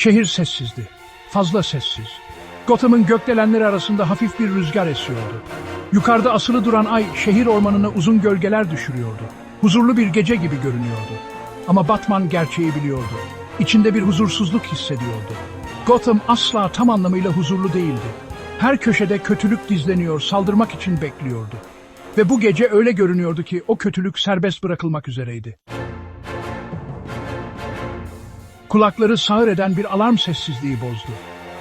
Şehir sessizdi. Fazla sessiz. Gotham'ın gökdelenleri arasında hafif bir rüzgar esiyordu. Yukarıda asılı duran ay şehir ormanına uzun gölgeler düşürüyordu. Huzurlu bir gece gibi görünüyordu. Ama Batman gerçeği biliyordu. İçinde bir huzursuzluk hissediyordu. Gotham asla tam anlamıyla huzurlu değildi. Her köşede kötülük dizleniyor, saldırmak için bekliyordu. Ve bu gece öyle görünüyordu ki o kötülük serbest bırakılmak üzereydi. Kulakları sağır eden bir alarm sessizliği bozdu.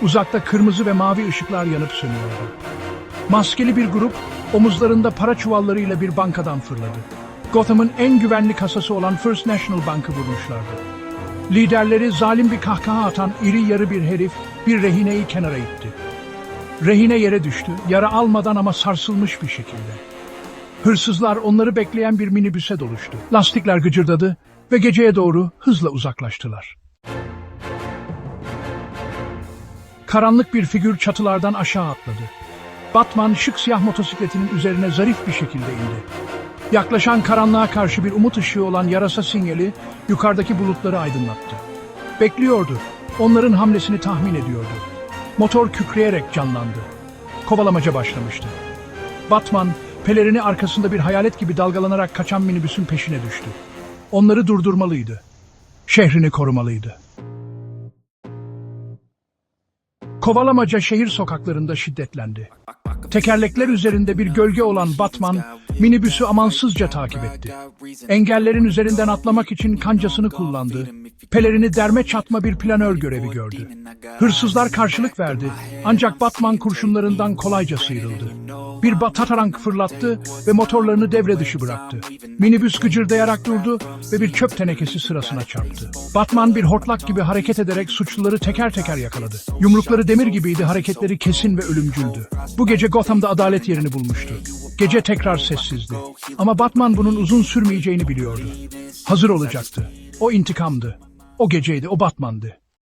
Uzakta kırmızı ve mavi ışıklar yanıp sönüyordu. Maskeli bir grup omuzlarında para çuvallarıyla bir bankadan fırladı. Gotham'ın en güvenli kasası olan First National Bank'ı vurmuşlardı. Liderleri zalim bir kahkaha atan iri yarı bir herif bir rehineyi kenara itti. Rehine yere düştü, yara almadan ama sarsılmış bir şekilde. Hırsızlar onları bekleyen bir minibüse doluştu. Lastikler gıcırdadı ve geceye doğru hızla uzaklaştılar. Karanlık bir figür çatılardan aşağı atladı. Batman şık siyah motosikletinin üzerine zarif bir şekilde indi. Yaklaşan karanlığa karşı bir umut ışığı olan yarasa sinyali yukarıdaki bulutları aydınlattı. Bekliyordu. Onların hamlesini tahmin ediyordu. Motor kükreyerek canlandı. Kovalamaca başlamıştı. Batman, pelerini arkasında bir hayalet gibi dalgalanarak kaçan minibüsün peşine düştü. Onları durdurmalıydı. Şehrini korumalıydı. Kovalamaca şehir sokaklarında şiddetlendi. Tekerlekler üzerinde bir gölge olan Batman, minibüsü amansızca takip etti. Engellerin üzerinden atlamak için kancasını kullandı. Pelerini derme çatma bir planör görevi gördü. Hırsızlar karşılık verdi, ancak Batman kurşunlarından kolayca sıyrıldı. Bir batarank fırlattı ve motorlarını devre dışı bıraktı. Minibüs gıcırdayarak durdu ve bir çöp tenekesi sırasına çarptı. Batman bir hortlak gibi hareket ederek suçluları teker teker yakaladı. Yumrukları demir gibiydi, hareketleri kesin ve ölümcüldü. Bu gece Gotham'da adalet yerini bulmuştu. Gece tekrar sessizdi. Ama Batman bunun uzun sürmeyeceğini biliyordu. Hazır olacaktı. O intikamdı. O geceydi, o Batman'dı.